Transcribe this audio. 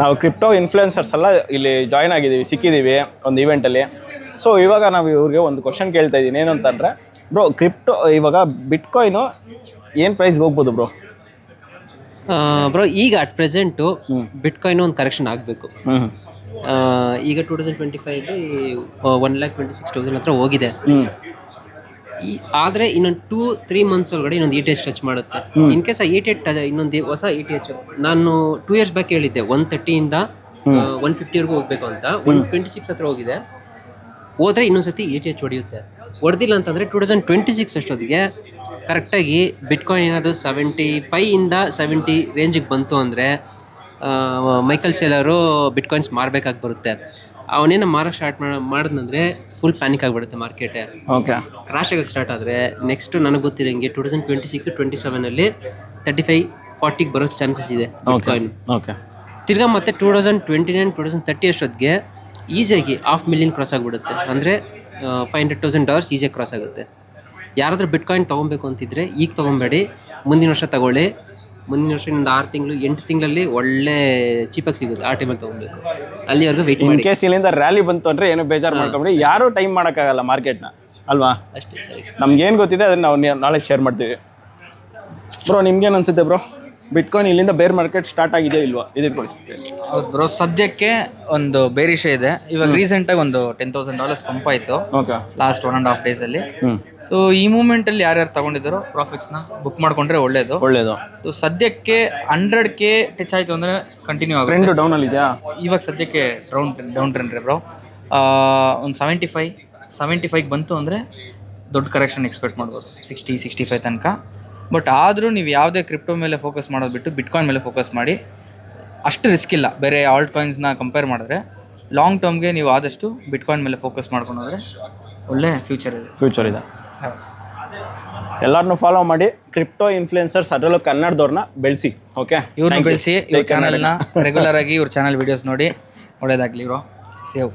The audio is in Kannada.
ನಾವು ಕ್ರಿಪ್ಟೋ ಇನ್ಫ್ಲುಯೆನ್ಸರ್ಸ್ ಎಲ್ಲ ಇಲ್ಲಿ ಜಾಯ್ನ್ ಆಗಿದ್ದೀವಿ ಸಿಕ್ಕಿದ್ದೀವಿ ಒಂದು ಇವೆಂಟಲ್ಲಿ ಸೊ ಇವಾಗ ನಾವು ಇವ್ರಿಗೆ ಒಂದು ಕ್ವಶನ್ ಕೇಳ್ತಾ ಇದ್ದೀನಿ. ಏನು ಅಂತಂದರೆ ಬ್ರೋ ಕ್ರಿಪ್ಟೋ ಇವಾಗ ಬಿಟ್ಕಾಯ್ನು ಏನು ಪ್ರೈಸ್ಗೆ ಹೋಗ್ಬೋದು ಬ್ರೋ ಬ್ರೋ ಈಗ ಅಟ್ ಪ್ರೆಸೆಂಟು ಬಿಟ್ಕಾಯಿನ್ ಒಂದು ಕರೆಕ್ಷನ್ ಆಗಬೇಕು. ಈಗ two thousand twenty ಫೈವಲ್ಲಿ one lakh twenty six thousand ಹತ್ರ ಹೋಗಿದೆ. ಈ ಆದರೆ ಇನ್ನೊಂದು ಟೂ ತ್ರೀ ಮಂತ್ಸ್ ಒಳಗಡೆ ಇನ್ನೊಂದು ಇ ಟಿ ಎಚ್ ಟಚ್ ಮಾಡುತ್ತೆ. In case E T H ಇನ್ನೊಂದು ಹೊಸ ಇ ಟಿ ಎಚ್ ನಾನು ಟೂ ಇಯರ್ಸ್ ಬ್ಯಾಕ್ ಹೇಳಿದ್ದೆ ಒನ್ ತರ್ಟಿಯಿಂದ ಒನ್ ಫಿಫ್ಟಿವರೆಗೂ ಹೋಗ್ಬೇಕು ಅಂತ. ಒನ್ ಟ್ವೆಂಟಿ ಸಿಕ್ಸ್ ಹತ್ರ ಹೋಗಿದೆ. ಹೋದ್ರೆ ಇನ್ನೊಂದ್ಸತಿ ಇ ಟಿ ಎಚ್ ಹೊಡೆಯುತ್ತೆ. ಹೊಡೆದಿಲ್ಲ ಅಂತಂದರೆ ಟೂ ತೌಸಂಡ್ ಟ್ವೆಂಟಿ ಸಿಕ್ಸ್ ಅಷ್ಟೊತ್ತಿಗೆ ಕರೆಕ್ಟಾಗಿ ಬಿಟ್ಕಾಯಿನ್ ಏನಾದರೂ ಸೆವೆಂಟಿ ಫೈಯಿಂದ ಸೆವೆಂಟಿ ರೇಂಜಿಗೆ ಬಂತು ಅಂದರೆ ಮೈಕಲ್ ಸೇಲರು ಬಿಟ್ಕಾಯಿನ್ಸ್ ಮಾರಬೇಕಾಗಿ ಬರುತ್ತೆ. ಅವನೇನು ಮಾರಕ್ಕೆ ಸ್ಟಾರ್ಟ್ ಮಾಡಿದ್ರೆ ಮಾಡಿದ್ನಂದ್ರೆ ಫುಲ್ ಪ್ಯಾನಿಕ್ ಆಗಿಬಿಡುತ್ತೆ ಮಾರ್ಕೆಟ್ ಓಕೆ ಕ್ರಾಶ್ ಆಗಕ್ಕೆ ಸ್ಟಾರ್ಟ್ ಆದರೆ ನೆಕ್ಸ್ಟ್ ನನಗೆ ಗೊತ್ತಿರೋಂಗೆ two thousand twenty six twenty ಸೆವೆನಲ್ಲಿ thirty five ಫಾರ್ಟಿಗೆ ಬರೋ ಚಾನ್ಸಸ್ ಇದೆ ಬಿಟ್ಕಾಯಿನ್ ಓಕೆ ತಿರ್ಗಾ ಮತ್ತೆ two thousand twenty nine two thousand thirty ಅಷ್ಟೊತ್ತಿಗೆ ಈಸಿಯಾಗಿ ಹಾಫ್ ಮಿಲಿಯನ್ ಕ್ರಾಸ್ ಆಗಿಬಿಡುತ್ತೆ. ಅಂದರೆ ಫೈವ್ ಹಂಡ್ರೆಡ್ ತೌಸಂಡ್ ಡಾಲರ್ಸ್ ಈಸಿಯಾಗಿ ಕ್ರಾಸ್ ಆಗುತ್ತೆ. ಯಾರಾದರೂ ಬಿಟ್ಕಾಯಿನ್ ತೊಗೊಬೇಕು ಅಂತಿದ್ರೆ ಈಗ ತೊಗೊಬೇಡಿ ಮುಂದಿನ ವರ್ಷ ತಗೊಳ್ಳಿ. ಮುಂದಿನ ವರ್ಷ ಇನ್ನೊಂದು ಆರು ತಿಂಗಳು ಎಂಟು ತಿಂಗಳಲ್ಲಿ ಒಳ್ಳೆ ಚೀಪಾಗಿ ಸಿಗುತ್ತೆ ಆ ಟೈಮಲ್ಲಿ ತಗೊಬೇಕು. ಅಲ್ಲಿವರೆಗೂ ವೆಯ್ಟ್ ಇನ್ ಮಾಡಿ. ಕೇಸ್ ಇಲ್ಲಿಂದ ರ್ಯಾಲಿ ಬಂತು ಅಂದ್ರೆ ಏನು ಬೇಜಾರು ಮಾಡ್ಕೊಂಬಿಡಿ. ಯಾರೂ ಟೈಮ್ ಮಾಡೋಕ್ಕಾಗಲ್ಲ ಮಾರ್ಕೆಟ್ನ ಅಲ್ವಾ? ಅಷ್ಟೇ ಸರಿ. ಏನು ಗೊತ್ತಿದೆ ಅದನ್ನ ನಾವು ನಾಳೆ ಶೇರ್ ಮಾಡ್ತೀವಿ. ಬ್ರೋ ನಿಮ್ಗೇನು ಅನ್ಸುತ್ತೆ ಬ್ರೋ ಬಿಟ್ಕಾಯಿನ್ ಇಲ್ಲಿಂದ ಬೇರ್ ಮಾರ್ಕೆಟ್ ಸ್ಟಾರ್ಟ್ ಆಗಿದೆ ಇಲ್ವಾ? ಇದಿಟ್ಕೊಳ್ಳಿ ಹೌದು ಬ್ರೋ ಸದ್ಯಕ್ಕೆ ಒಂದು ಬೇರಿಷ ಇದೆ. ಇವಾಗ ರೀಸೆಂಟಾಗಿ ಒಂದು ಟೆನ್ ತೌಸಂಡ್ ಡಾಲರ್ಸ್ ಪಂಪ್ ಆಯ್ತು. Okay last one and half days ಅಲ್ಲಿ. ಸೊ ಈ ಮೂಮೆಂಟ್ ಅಲ್ಲಿ ಯಾರ್ಯಾರು ಪ್ರಾಫಿಟ್ಸ್ನ ಬುಕ್ ಮಾಡ್ಕೊಂಡ್ರೆ ಒಳ್ಳೇದು. ಒಳ್ಳೇದು. ಸೊ ಸದ್ಯಕ್ಕೆ ಹಂಡ್ರೆಡ್ ಕೆ ಟಚ್ ಆಯ್ತು ಅಂದ್ರೆ ಕಂಟಿನ್ಯೂ ಆಗುತ್ತೆ. ಟ್ರೆಂಡ್ ಡೌನಲ್ಲಿ ಇದೆಯಾ? ಇವಾಗ ಸದ್ಯಕ್ಕೆ ಡೌನ್ ಡೌನ್ ಟ್ರೆಂಡ್ ರೀ ಬ್ರೋ ಒಂದು ಸೆವೆಂಟಿ ಫೈವ್ ಸೆವೆಂಟಿ ಫೈವ್ ಬಂತು ಅಂದರೆ ದೊಡ್ಡ ಕರೆಕ್ಷನ್ ಎಕ್ಸ್ಪೆಕ್ಟ್ ಮಾಡ್ಬೋದು. ಸಿಕ್ಸ್ಟಿ ಸಿಕ್ಸ್ಟಿ ಫೈವ್ ತನಕ. ಬಟ್ ಆದರೂ ನೀವು ಯಾವುದೇ ಕ್ರಿಪ್ಟೋ ಮೇಲೆ ಫೋಕಸ್ ಮಾಡೋದು ಬಿಟ್ಟು ಬಿಟ್ಕಾಯಿನ್ ಮೇಲೆ ಫೋಕಸ್ ಮಾಡಿ ಅಷ್ಟು ರಿಸ್ಕ್ ಇಲ್ಲ. ಬೇರೆ ಆಲ್ಟ್ ಕಾಯಿನ್ಸ್ನ ಕಂಪೇರ್ ಮಾಡಿದ್ರೆ ಲಾಂಗ್ ಟರ್ಮ್ಗೆ ನೀವು ಆದಷ್ಟು ಬಿಟ್ಕಾಯಿನ್ ಮೇಲೆ ಫೋಕಸ್ ಮಾಡ್ಕೊಂಡು ಹೋದರೆ ಒಳ್ಳೆ ಫ್ಯೂಚರ್ ಇದೆ. ಫ್ಯೂಚರ್ ಇದೆ. ಎಲ್ಲರನ್ನೂ ಫಾಲೋ ಮಾಡಿ. ಕ್ರಿಪ್ಟೋ ಇನ್ಫ್ಲುಯೆನ್ಸರ್ಸ್ ಅದರಲ್ಲೂ ಕನ್ನಡದವ್ರನ್ನ ಬೆಳೆಸಿ ಓಕೆ ಇವ್ರನ್ನ ಬೆಳೆಸಿ ಇವ್ರ ಚಾನಲ್ನ ರೆಗ್ಯುಲರ್ ಆಗಿ ಇವ್ರ ಚಾನಲ್ ವೀಡಿಯೋಸ್ ನೋಡಿ ಒಳ್ಳೇದಾಗಲಿ ಇವರು ಸೇವ್